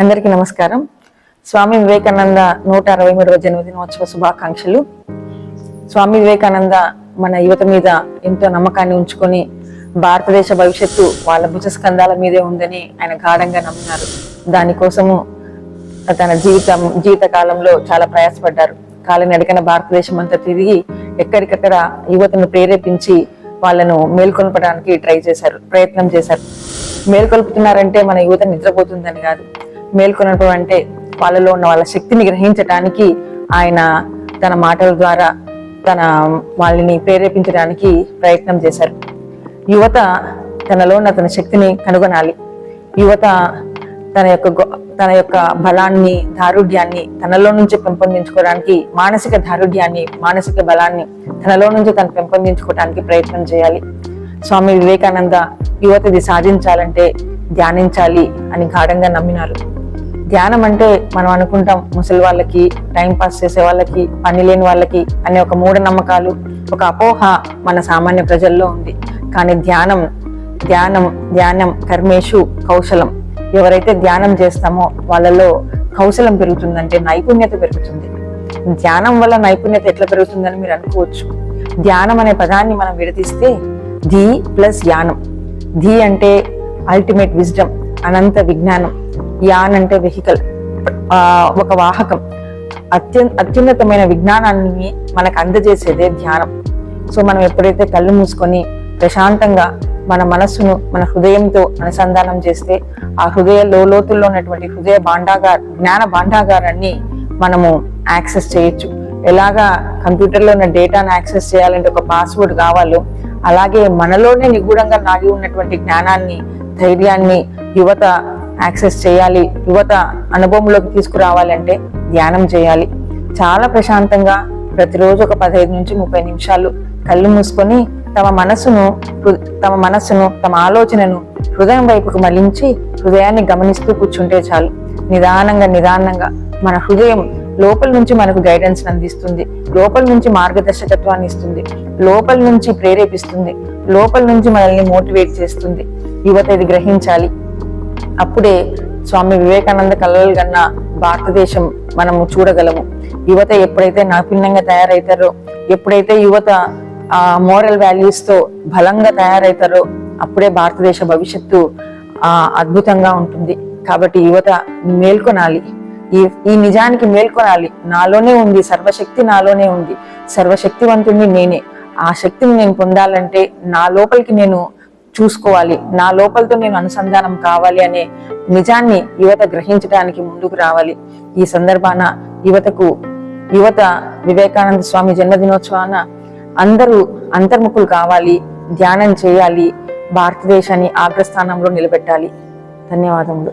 అందరికీ నమస్కారం. స్వామి వివేకానంద నూట అరవై మూడవ జన్మదినోత్సవ శుభాకాంక్షలు. స్వామి వివేకానంద మన యువత మీద ఎంతో నమ్మకాన్ని ఉంచుకొని భారతదేశ భవిష్యత్తు వాళ్ళ భుజస్కంధాల మీదే ఉందని ఆయన గాఢంగా నమ్మినారు. దానికోసము తన జీవితం జీవిత కాలంలో చాలా ప్రయాసపడ్డారు. కాలినడకన భారతదేశం అంతా తిరిగి ఎక్కడికక్కడ యువతను ప్రేరేపించి వాళ్ళను మేల్కొల్పడానికి ట్రై చేశారు ప్రయత్నం చేశారు. మేల్కొల్పుతున్నారంటే మన యువత నిద్రపోతుందని కాదు. మేల్కొనడం వాళ్ళలో ఉన్న వాళ్ళ శక్తిని గ్రహించటానికి ఆయన తన మాటల ద్వారా తన వాళ్ళని ప్రేరేపించడానికి ప్రయత్నం చేశారు. యువత తనలో ఉన్న తన శక్తిని కనుగొనాలి. యువత తన యొక్క గొ- తన యొక్క బలాన్ని దారుఢ్యాన్ని తనలో నుంచి పెంపొందించుకోవడానికి మానసిక దారుఢ్యాన్ని మానసిక బలాన్ని తనలో నుంచి తను పెంపొందించుకోవడానికి ప్రయత్నం చేయాలి. స్వామి వివేకానంద యువతది సాధించాలంటే ధ్యానించాలి అని గాఢంగా నమ్మినారు. ధ్యానం అంటే మనం అనుకుంటాం ముసలి వాళ్ళకి టైం పాస్ చేసే వాళ్ళకి పని లేని వాళ్ళకి అనే ఒక మూఢనమ్మకాలు ఒక అపోహ మన సామాన్య ప్రజల్లో ఉంది. కానీ ధ్యానం ధ్యానం ధ్యానం కర్మేషు కౌశలం. ఎవరైతే ధ్యానం చేస్తామో వాళ్ళలో కౌశలం పెరుగుతుందంటే నైపుణ్యత పెరుగుతుంది. ధ్యానం వల్ల నైపుణ్యత ఎట్లా పెరుగుతుందని మీరు అనుకోవచ్చు. ధ్యానం అనే పదాన్ని మనం విడదీస్తే ధీ ప్లస్ యానం ధీ అంటే అల్టిమేట్ విజ్డమ్ అనంత విజ్ఞానం. యాన్ అంటే వెహికల్ ఒక వాహకం. అత్యున్ అత్యున్నతమైన విజ్ఞానాన్ని మనకు అందజేసేదే ధ్యానం. సో మనం ఎప్పుడైతే కళ్ళు మూసుకొని ప్రశాంతంగా మన మనస్సును మన హృదయంతో అనుసంధానం చేస్తే ఆ హృదయ లోతుల్లో ఉన్నటువంటి హృదయ భాండాగార్ జ్ఞాన భాండాగారాన్ని మనము యాక్సెస్ చేయొచ్చు. ఎలాగా కంప్యూటర్లో ఉన్న డేటాను యాక్సెస్ చేయాలంటే ఒక పాస్వర్డ్ కావాలో అలాగే మనలోనే నిగూఢంగా నాగి ఉన్నటువంటి జ్ఞానాన్ని ధైర్యాన్ని యువత యాక్సెస్ చేయాలి యువత అనుభవంలోకి తీసుకురావాలంటే ధ్యానం చేయాలి. చాలా ప్రశాంతంగా ప్రతిరోజు ఒక పదహైదు నుంచి ముప్పై నిమిషాలు కళ్ళు మూసుకొని తమ మనస్సును తమ మనస్సును తమ ఆలోచనను హృదయం వైపుకు మళ్ళించి హృదయాన్ని గమనిస్తూ కూర్చుంటే చాలు. నిదానంగా నిదానంగా మన హృదయం లోపల నుంచి మనకు గైడెన్స్ అందిస్తుంది. లోపల నుంచి మార్గదర్శకత్వాన్ని ఇస్తుంది. లోపల నుంచి ప్రేరేపిస్తుంది. లోపల నుంచి మనల్ని మోటివేట్ చేస్తుంది. యువత ఇది గ్రహించాలి. అప్పుడే స్వామి వివేకానంద కలలు కన్నా భారతదేశం మనము చూడగలము. యువత ఎప్పుడైతే నాపిన్నంగా తయారవుతారో ఎప్పుడైతే యువత ఆ మోరల్ వాల్యూస్తో బలంగా తయారవుతారో అప్పుడే భారతదేశ భవిష్యత్తు ఆ అద్భుతంగా ఉంటుంది. కాబట్టి యువత మేల్కొనాలి. ఈ ఈ నిజానికి మేల్కొనాలి. నాలోనే ఉంది సర్వశక్తి నాలోనే ఉంది. సర్వశక్తివంతుణ్ణి నేనే. ఆ శక్తిని నేను పొందాలంటే నా లోపలికి నేను చూసుకోవాలి. నా లోపలతో నేను అనుసంధానం కావాలి అనే నిజాన్ని యువత గ్రహించడానికి ముందుకు రావాలి. ఈ సందర్భాన యువతకు యువత వివేకానంద స్వామి జన్మదినోత్సవాన అందరూ అంతర్ముఖులు కావాలి ధ్యానం చేయాలి భారతదేశాన్ని అగ్రస్థానంలో నిలబెట్టాలి. ధన్యవాదములు.